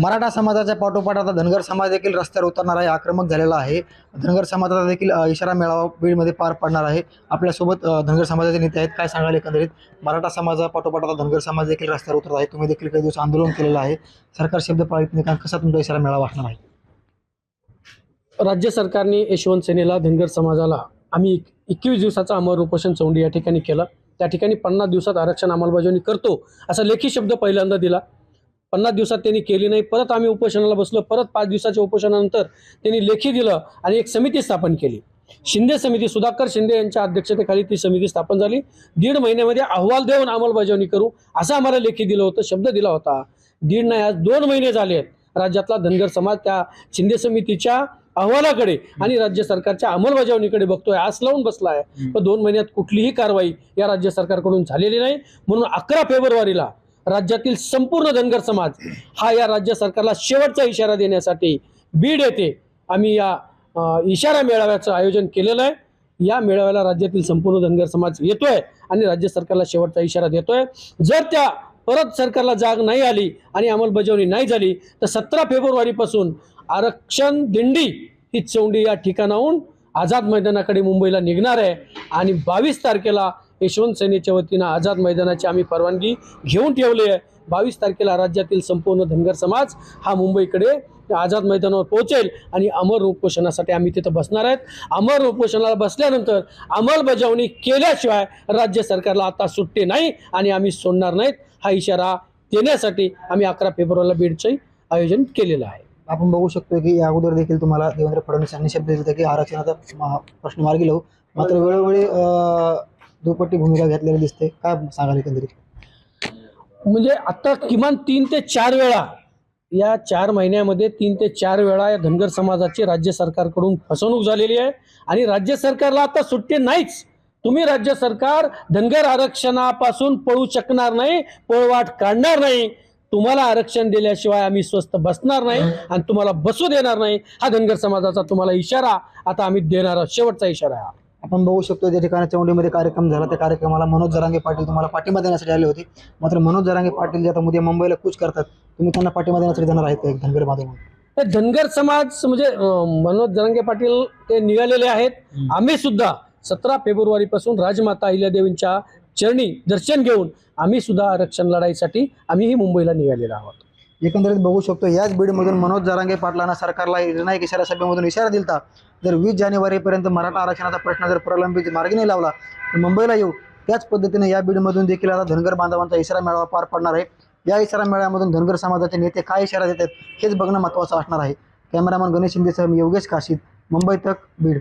मराठा समाजाच्या पाठोपाठ आता धनगर समाज देखील रस्त्यावर उतरणार आहे आक्रमक झालेला आहे. धनगर समाजाचा देखील इशारा मेळावा बीडमध्ये पार पडणार आहे. आपल्यासोबत धनगर समाजाचे नेते आहेत. काय सांगाल एकंदरीत? मराठा समाजा पाठोपाठ आता धनगर समाज देखील रस्त्यावर उतरत आहे. तुम्ही देखील काही दिवस आंदोलन केलेलं आहे. सरकार शब्द पाळीत नाही. कसा तुमचा इशारा मेळावा असणार आहे? राज्य सरकारने यशवंत सेनेला धनगर समाजाला आम्ही एकवीस दिवसाचा अमर उपोषण चौंडी या ठिकाणी केलं. त्या ठिकाणी पन्नास दिवसात आरक्षण अंमलबजावणी करतो असा लेखी शब्द पहिल्यांदा दिला. पन्नास दिवसात त्यांनी केली नाही. परत आम्ही उपोषणाला बसलो. परत पाच दिवसाच्या उपोषणानंतर त्यांनी लेखी दिलं आणि एक समिती स्थापन केली. शिंदे समिती सुधाकर शिंदे यांच्या अध्यक्षतेखाली ती समिती स्थापन झाली. दीड महिन्यामध्ये अहवाल देऊन अंमलबजावणी करू असं आम्हाला लेखी दिलं होतं शब्द दिला होता. दीड नाही आज दोन महिने झाले आहेत. राज्यातला धनगर समाज त्या शिंदे समितीच्या अहवालाकडे आणि राज्य सरकारच्या अंमलबजावणीकडे बघतोय आस लावून बसला आहे पण दोन महिन्यात कुठलीही कारवाई या राज्य सरकारकडून झालेली नाही. म्हणून अकरा फेब्रुवारीला राज्यातील संपूर्ण धनगर समाज हा या राज्य सरकारला शेवटचा इशारा देण्यासाठी बीड येथे आम्ही या इशारा मेळाव्याचं आयोजन केलेलं आहे. या मेळाव्याला राज्यातील संपूर्ण धनगर समाज येतोय आणि राज्य सरकारला शेवटचा इशारा देतोय. जर त्या परत सरकारला जाग नाही आली आणि अंमलबजावणी नाही झाली तर सतरा फेब्रुवारीपासून आरक्षण दिंडी ही चौंडी या ठिकाणाहून आझाद मैदानाकडे मुंबईला निघणार आहे आणि बावीस तारखेला यशवंत सेनेच्या वतीनं आझाद मैदानाची आम्ही परवानगी घेऊन ठेवली आहे. बावीस तारखेला राज्यातील संपूर्ण धनगर समाज हा मुंबईकडे आझाद मैदानावर पोहोचेल आणि अमर उपोषणासाठी आम्ही तिथं बसणार आहेत. अमर उपोषणाला बसल्यानंतर अंमलबजावणी केल्याशिवाय राज्य सरकारला आता सुट्टे नाही आणि आम्ही सोडणार नाहीत. हा इशारा देण्यासाठी आम्ही अकरा फेब्रुवारीला बीडचे आयोजन केलेलं आहे. आपण बघू शकतो की या अगोदर देखील तुम्हाला देवेंद्र फडणवीस यांनी शब्द दिले होते की आरक्षणाचा प्रश्न मार्गी लावू. मात्र वेळोवेळी दुपटी दुपट्टी भूमिका घेतलेली दिसते. काय सांगाल एकंदरीत? म्हणजे आता किमान तीन ते चार वेळा या चार महिन्यामध्ये तीन ते चार वेळा या धनगर समाजाची राज्य सरकारकडून फसवणूक झालेली आहे. आणि राज्य सरकारला आता सुट्टी नाहीच. तुम्ही राज्य सरकार धनगर आरक्षणापासून पळू शकणार नाही पळवाट काढणार नाही. तुम्हाला आरक्षण दिल्याशिवाय आम्ही स्वस्त बसणार नाही आणि तुम्हाला बसू देणार नाही. हा धनगर समाजाचा तुम्हाला इशारा आता आम्ही देणार आहोत. शेवटचा इशारा आहे हा. आपण बघू शकतो ज्या ठिकाणी चौंडीमध्ये कार्यक्रम झाला त्या कार्यक्रमाला मनोज जरांगे पाटील तुम्हाला पाठिंबा देण्यासाठी आले होते. मात्र मनोज जरांगे पाटील जे आता उद्या मुंबईला कूच करतात तुम्ही त्यांना पाठिंबा देण्यासाठी जाणार आहेत एक धनगर हे धनगर समाज म्हणजे मनोज जरांगे पाटील ते निघालेले आहेत. आम्ही सुद्धा सतरा फेब्रुवारी पासून राजमाता अहिल्यादेवींच्या चरणी दर्शन घेऊन आम्ही सुद्धा आरक्षण लढाईसाठी आम्हीही मुंबईला निघालेलो आहोत. एकंदरीत बघू शकतो याच बीडमधून मनोज जरांगे पाटलांना सरकारला निर्णायक इशारा सभेमधून इशारा दिलता. जर वीस जानेवारीपर्यंत मराठा आरक्षणाचा प्रश्न जर प्रलंबित मार्गी नाही लावला तर मुंबईला येऊ. त्याच पद्धतीने या बीडमधून देखील आता धनगर बांधवांचा इशारा मेळावा पार पडणार आहे. या इशारा मेळाव्यामधून धनगर समाजाचे नेते काय इशारा देत आहेत हेच बघणं महत्त्वाचं असणार आहे. कॅमेरामन गणेश शिंदेसह मी योगेश काशीद मुंबई तक बीड.